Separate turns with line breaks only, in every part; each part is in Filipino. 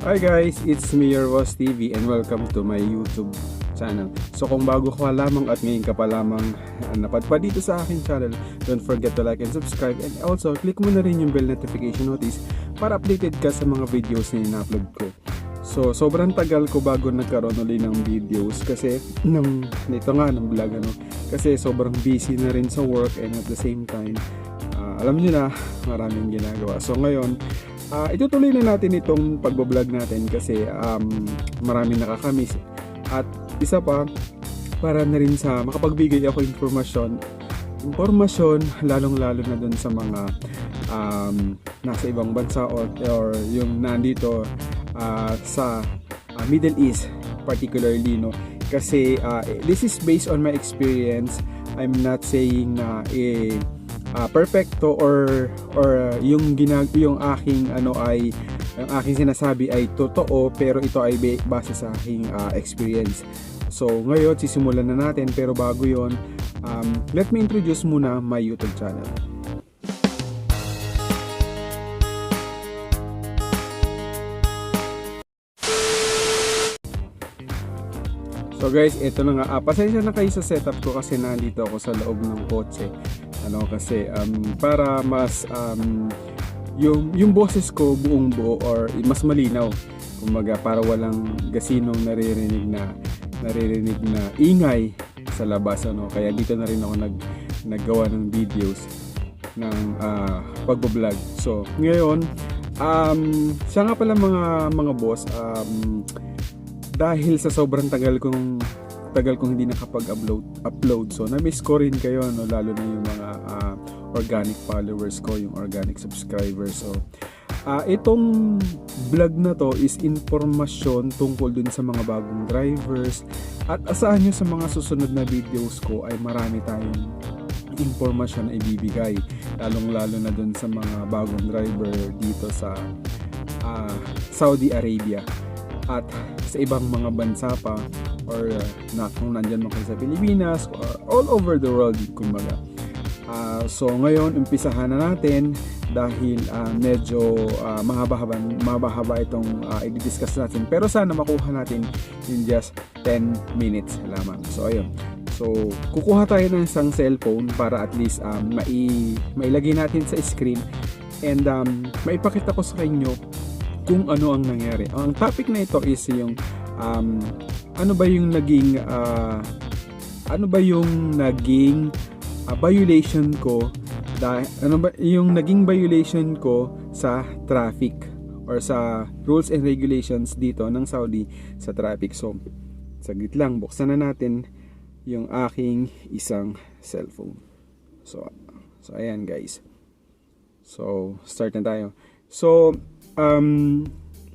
Hi guys, it's me your Boss TV and welcome to my YouTube channel. So kung bago ka lamang at ngayon ka pa lamang uh, napadpad dito sa aking channel, don't forget to like and subscribe and also click mo na rin yung bell notification notice para updated ka sa mga videos na in-upload ko. So sobrang tagal ko bago nagkaroon ulit ng videos kasi ng nito nga ng vlog ano kasi sobrang busy na rin sa work and at the same time ah, alam niyo na maraming ginagawa. So ngayon Ah, itutuloy na natin itong pagbablog natin kasi um, marami nakakamiss. At isa pa, para na rin sa makapagbigay ako informasyon, informasyon lalong-lalo na dun sa mga um, nasa ibang bansa or, or yung nandito ah, sa ah, Middle East particularly no kasi ah, this is based on my experience I'm not saying na eh, ah, perfecto or or uh, yung ginag yung aking ano ay yung aking sinasabi ay totoo pero ito ay ba- base sa aking ah, experience. So ngayon sisimulan na natin pero bago yon um, let me introduce muna my YouTube channel. So guys, ito na nga. Ah, pasensya na kayo sa setup ko kasi nandito ako sa loob ng kotse. Ano kasi um, para mas um, yung yung boses ko buong buo or mas malinaw. Kumbaga para walang gasinong naririnig na naririnig na ingay sa labas ano. Kaya dito na rin ako nag naggawa ng videos ng ah, pagbo-vlog. So, ngayon um siya nga pala mga mga boss um dahil sa sobrang tagal kong tagal kong hindi nakapag-upload upload. So na-miss ko rin kayo no? Lalo na yung mga ah, organic followers ko yung organic subscribers. So ah itong vlog na to is informasyon tungkol dun sa mga bagong drivers. At asahan nyo sa mga susunod na videos ko ay marami tayong informasyon na ibibigay. Lalong lalo na dun sa mga bagong driver dito sa ah, Saudi Arabia. At sa ibang mga bansa pa or uh, na kung nandyan man kayo sa Pilipinas or all over the world kumbaga. Ah, so ngayon umpisahan na natin dahil ah, medyo ah, mahaba-haba mahaba itong uh, i-discuss natin pero sana makuha natin in just 10 minutes lamang. So ayun. So kukuha tayo ng isang cellphone para at least um, mai mailagay natin sa screen and um, maipakita ko sa inyo kung ano ang nangyari. Ang topic na ito is yung um, ano ba yung naging ah, ano ba yung naging ah, violation ko dahil ano ba yung naging violation ko sa traffic or sa rules and regulations dito ng Saudi sa traffic. So, saglit lang, buksan na natin yung aking isang cellphone. So, so ayan guys. So, start na tayo. So, um,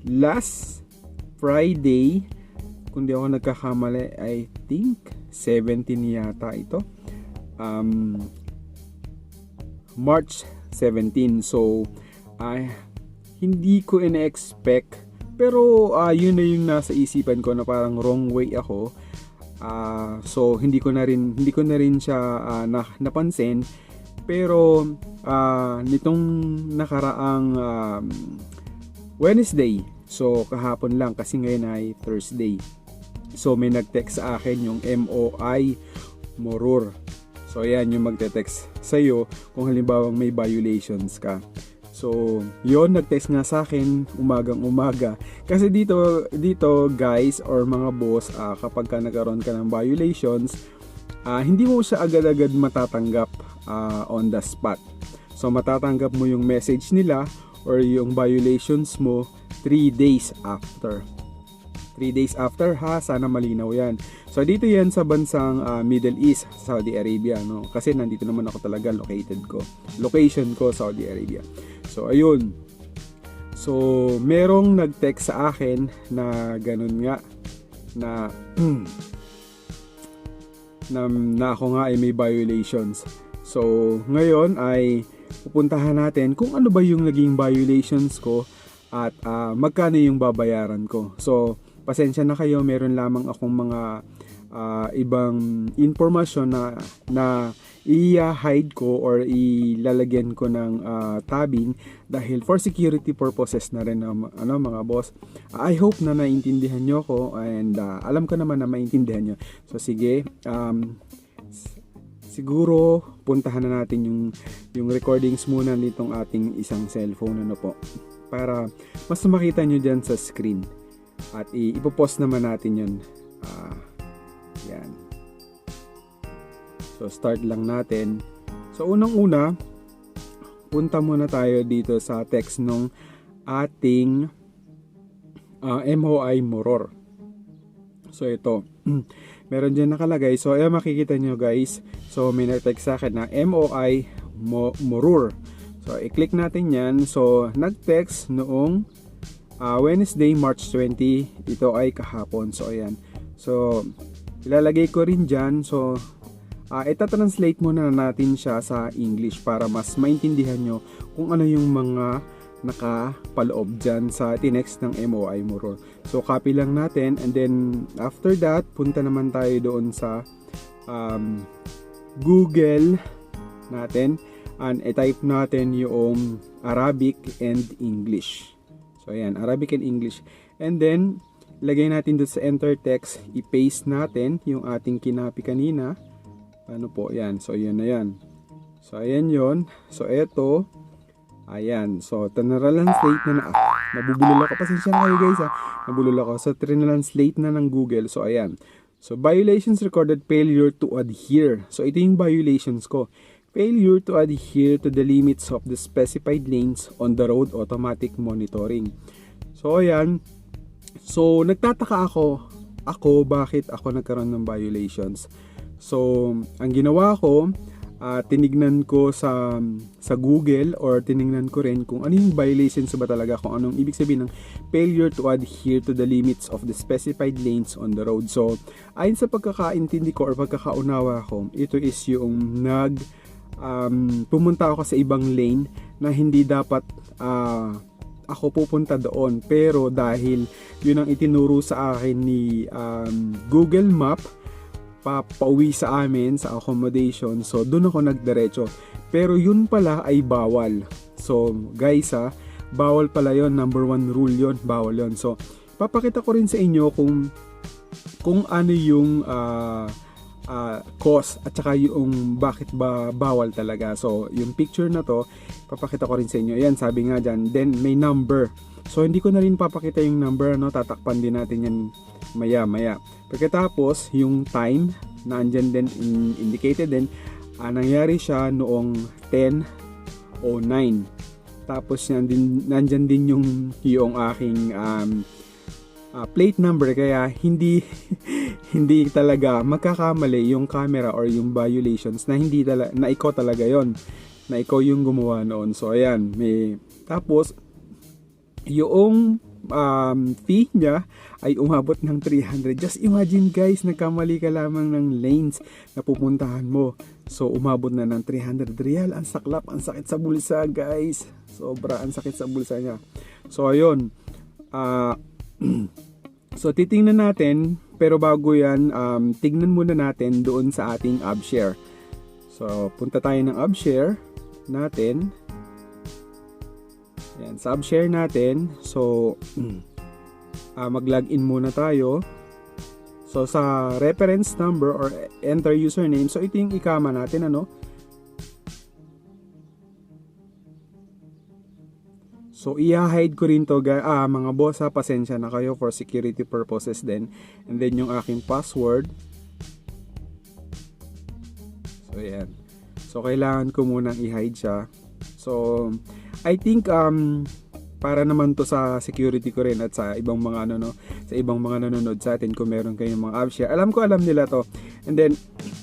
last Friday, kung di ako nagkakamali, I think 17 yata ito. Um, March 17. So, ay hindi ko ina-expect pero ah, yun na yung nasa isipan ko na parang wrong way ako. Ah, so hindi ko na rin hindi ko na rin siya ah, na, napansin pero ah, nitong nakaraang um, Wednesday so kahapon lang kasi ngayon ay Thursday so may nag-text sa akin yung MOI Morur so yan yung magte-text sa'yo kung halimbawa may violations ka So, yon nag-text nga sa akin umagang umaga. Kasi dito, dito guys or mga boss, ah, kapag ka nagkaroon ka ng violations, ah, hindi mo siya agad-agad matatanggap ah, on the spot. So, matatanggap mo yung message nila or yung violations mo 3 days after. 3 days after ha, sana malinaw yan. So dito yan sa bansang ah, Middle East, Saudi Arabia, no? Kasi nandito naman ako talaga located ko. Location ko, Saudi Arabia. So ayun. So merong nag-text sa akin na ganun nga na na, na ako nga ay may violations. So ngayon ay pupuntahan natin kung ano ba yung naging violations ko at ah, magkano yung babayaran ko. So pasensya na kayo, meron lamang akong mga ah, ibang informasyon na na i-hide ko or ilalagyan ko ng ah, tabbing dahil for security purposes na rin um, ano mga boss. I hope na naintindihan nyo ko and ah, alam ko naman na maintindihan nyo. So sige, um, siguro puntahan na natin yung yung recordings muna nitong ating isang cellphone ano po. Para mas makita nyo dyan sa screen. At ipopost naman natin yun. Ah, yan. So start lang natin. So unang una punta muna tayo dito sa text nung ating ah, MOI Moror. So ito. Meron dyan nakalagay. So ayan makikita nyo guys so may nag-text sa akin na MOI Mo- Morur. So i-click natin yan. So nag-text noong ah, Wednesday March 20 ito ay kahapon. So ayan. So ilalagay ko rin dyan. So ah ita-translate muna natin siya sa English para mas maintindihan nyo kung ano yung mga nakapaloob dyan sa tinext ng MOI Moror. So copy lang natin. And then after that punta naman tayo doon sa um, Google natin and i-type natin yung Arabic and English. So ayan, Arabic and English. And then lagay natin doon sa enter text, i-paste natin yung ating kinapi kanina. Ano po, yan. So yan na yan. So ayan yon. So eto Ayan. So, translate na na. Ah, nabubulol ako. Pasensya na kayo guys ha. Nabulol ako. So, translate na ng Google. So, ayan. So, violations recorded failure to adhere. So, ito yung violations ko. Failure to adhere to the limits of the specified lanes on the road automatic monitoring. So, ayan. So, nagtataka ako. Ako, bakit ako nagkaroon ng violations? So, ang ginawa ko, ah, tinignan ko sa sa Google or tinignan ko rin kung ano yung violations ba talaga kung anong ibig sabihin ng failure to adhere to the limits of the specified lanes on the road. So, ayon sa pagkakaintindi ko or pagkakaunawa ko, ito is yung nag um, pumunta ako sa ibang lane na hindi dapat ah, ako pupunta doon pero dahil yun ang itinuro sa akin ni um, Google Map papauwi sa amin sa accommodation. So, doon ako nagdiretso. Pero yun pala ay bawal. So, guys ha, bawal pala yon Number one rule yon Bawal yon So, papakita ko rin sa inyo kung kung ano yung ah, ah, cause at saka yung bakit ba bawal talaga. So, yung picture na to, papakita ko rin sa inyo. Yan, sabi nga dyan. Then, may number. So, hindi ko na rin papakita yung number. No? Tatakpan din natin yan maya-maya. Pagkatapos, yung time, na andyan din, in- indicated din, ah, nangyari siya noong 10.09. Tapos, nandyan, nandyan din yung, yung aking um, ah, plate number kaya hindi hindi talaga magkakamali yung camera or yung violations na hindi talaga na ikaw talaga yon na ikaw yung gumawa noon so ayan may tapos yung um, fee niya ay umabot ng 300 just imagine guys nagkamali ka lamang ng lanes na pupuntahan mo. So umabot na ng 300 real. Ang saklap ang sakit sa bulsa guys. Sobra ang sakit sa bulsa niya. So ayun. Ah So titingnan natin. Pero bago yan um, tignan muna natin doon sa ating AppShare. So punta tayo ng AppShare natin. Yan, sa AppShare natin. So ah, mag-login muna tayo. So sa reference number or enter username. So ito yung ikama natin ano. So, i-hide ko rin to, ah, mga boss ha, pasensya na kayo for security purposes din. And then, yung aking password. So, yan. So, kailangan ko munang i-hide siya. So, I think, um, para naman to sa security ko rin at sa ibang mga ano no, sa ibang mga nanonood sa atin kung meron kayong mga app share. Alam ko alam nila to. And then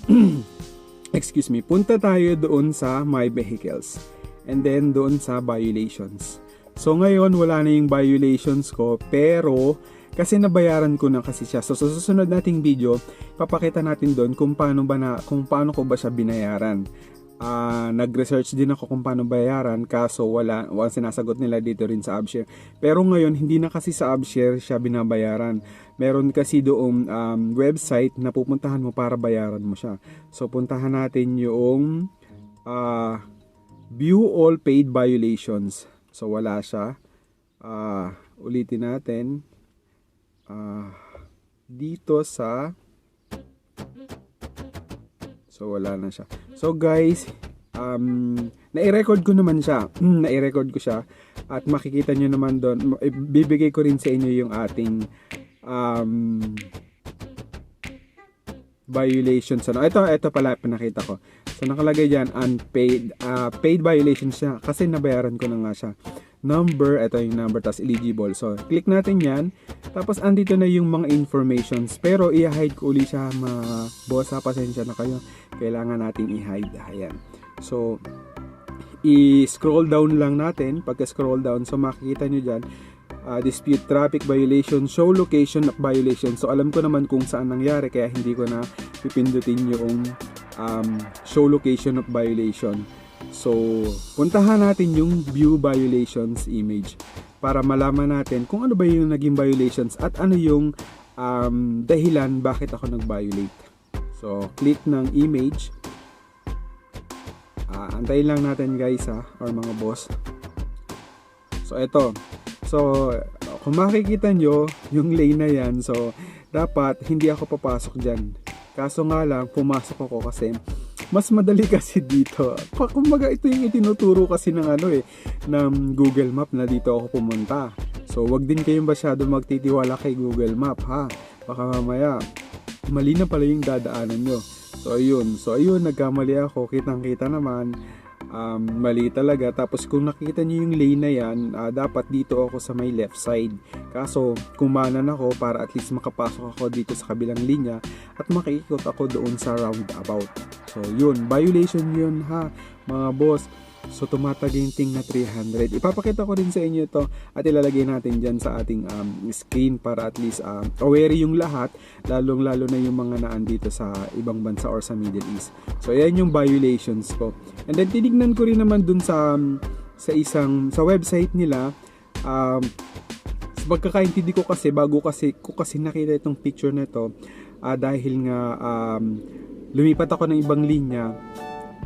excuse me, punta tayo doon sa my vehicles. And then doon sa violations. So ngayon wala na yung violations ko pero kasi nabayaran ko na kasi siya. So sa susunod nating video, papakita natin doon kung paano ba na kung paano ko ba siya binayaran. Ah, nag-research din ako kung paano bayaran kaso wala, wala sinasagot nila dito rin sa Upshare. Pero ngayon hindi na kasi sa Upshare siya binabayaran. Meron kasi doong um, website na pupuntahan mo para bayaran mo siya. So puntahan natin yung ah, view all paid violations. So wala siya. Ah, ulitin natin. Ah, dito sa So wala na siya. So guys, um, nai-record ko naman siya. Hmm, nai-record ko siya. At makikita nyo naman doon, bibigay ko rin sa inyo yung ating um, violations. Ano? Ito, ito pala pinakita ko. So nakalagay dyan, unpaid, uh, paid violations siya. Kasi nabayaran ko na nga siya. Number, ito yung number, tas eligible. So, click natin yan. Tapos, andito na yung mga informations. Pero, i-hide ko uli siya, mga boss, ha, pasensya na kayo. Kailangan nating i-hide. Ayan. So, i-scroll down lang natin. Pagka-scroll down, so makikita nyo dyan, uh, dispute traffic violation, show location of violation. So, alam ko naman kung saan nangyari, kaya hindi ko na pipindutin yung um, show location of violation. So, puntahan natin yung view violations image para malaman natin kung ano ba yung naging violations at ano yung um, dahilan bakit ako nag-violate. So, click ng image. Ah, antayin lang natin guys ha, or mga boss. So, ito. So, kung makikita nyo, yung lane na yan, so, dapat hindi ako papasok dyan. Kaso nga lang, pumasok ako kasi mas madali kasi dito. Kumbaga ito yung itinuturo kasi ng ano eh, ng Google Map na dito ako pumunta. So wag din kayong masyado magtitiwala kay Google Map ha. Baka mamaya mali na pala yung dadaanan nyo. So ayun, so ayun nagkamali ako, kitang-kita naman um, mali talaga. Tapos kung nakita niyo yung lane na yan, ah, dapat dito ako sa may left side. Kaso kumanan ako para at least makapasok ako dito sa kabilang linya at makikot ako doon sa roundabout. So yun, violation yun ha mga boss. So tumataginting na 300. Ipapakita ko rin sa inyo ito at ilalagay natin dyan sa ating um, screen para at least um, aware yung lahat lalong lalo na yung mga naandito sa ibang bansa or sa Middle East. So ayan yung violations ko. And then tinignan ko rin naman dun sa um, sa isang sa website nila um, sa pagkakaintindi ko kasi bago kasi ko kasi nakita itong picture na ito ah, dahil nga um, lumipat ako ng ibang linya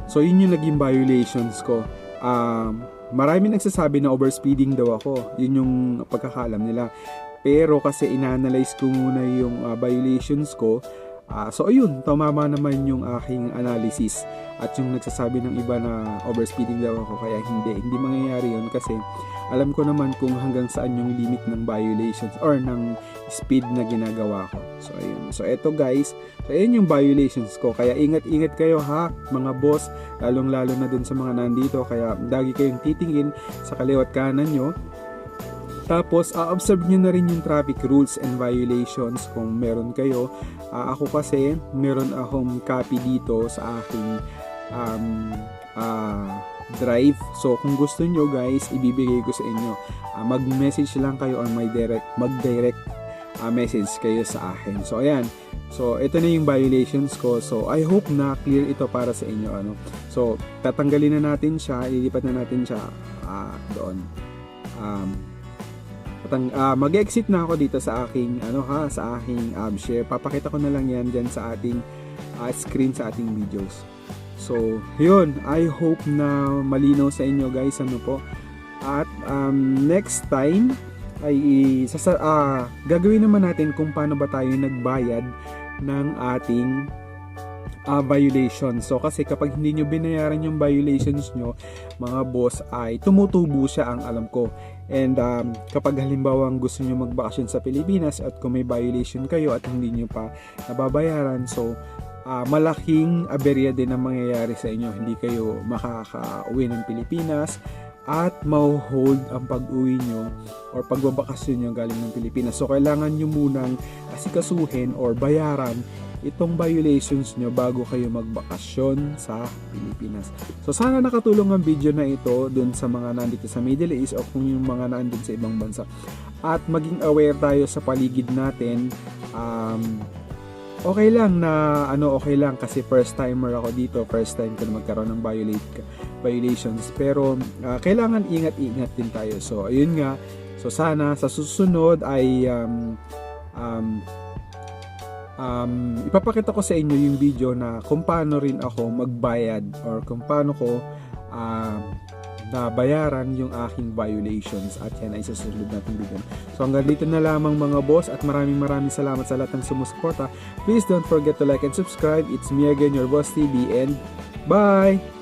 So yun yung naging violations ko. Um, marami nagsasabi na overspeeding daw ako. Yun yung pagkakalam nila. Pero kasi inanalyze ko muna yung uh, violations ko. Uh, so ayun, tumama naman yung aking analysis. At yung nagsasabi ng iba na overspeeding daw ako kaya hindi. Hindi mangyayari yun kasi alam ko naman kung hanggang saan yung limit ng violations or ng speed na ginagawa ko. So ayun. So eto guys, so ayun yung violations ko. Kaya ingat-ingat kayo ha, mga boss, lalong-lalo na dun sa mga nandito. Kaya lagi kayong titingin sa kaliwat kanan nyo. Tapos, a-observe nyo na rin yung traffic rules and violations kung meron kayo. Ah, ako kasi, meron akong copy dito sa aking um, ah, drive. So, kung gusto nyo guys, ibibigay ko sa inyo. Ah, mag-message lang kayo or may direct, mag-direct ah, message kayo sa akin. So, ayan. So, ito na yung violations ko. So, I hope na clear ito para sa inyo. Ano? So, tatanggalin na natin siya. Ilipat na natin siya ah, doon. Um, patang, ah, mag-exit na ako dito sa aking ano ha, sa aking um, share. Papakita ko na lang 'yan diyan sa ating ah, screen sa ating videos. So, yun, I hope na malinaw sa inyo guys ano po. At um, next time ay sasa, ah, gagawin naman natin kung paano ba tayo nagbayad ng ating ah, violation. So kasi kapag hindi nyo binayaran yung violations nyo, mga boss ay tumutubo siya ang alam ko. And um, kapag halimbawa gusto nyo magbakasyon sa Pilipinas at kung may violation kayo at hindi nyo pa nababayaran, so uh, malaking aberya din ang mangyayari sa inyo. Hindi kayo makaka-uwi ng Pilipinas at mau-hold ang pag-uwi nyo or pagbabakasyon nyo galing ng Pilipinas. So kailangan nyo munang asikasuhin or bayaran itong violations nyo bago kayo magbakasyon sa Pilipinas. So sana nakatulong ang video na ito dun sa mga nandito sa Middle East o kung yung mga nandun sa ibang bansa. At maging aware tayo sa paligid natin um, okay lang na ano okay lang kasi first timer ako dito first time ko na magkaroon ng violate violations. Pero ah, kailangan ingat-ingat din tayo. So ayun nga. So sana sa susunod ay um, um, um, ipapakita ko sa inyo yung video na kung paano rin ako magbayad or kung paano ko um, nabayaran yung aking violations at yan ay susunod nating video. So hanggang dito na lamang mga boss at maraming maraming salamat sa lahat ng sumusuporta. Please don't forget to like and subscribe. It's me again, your boss TV and bye!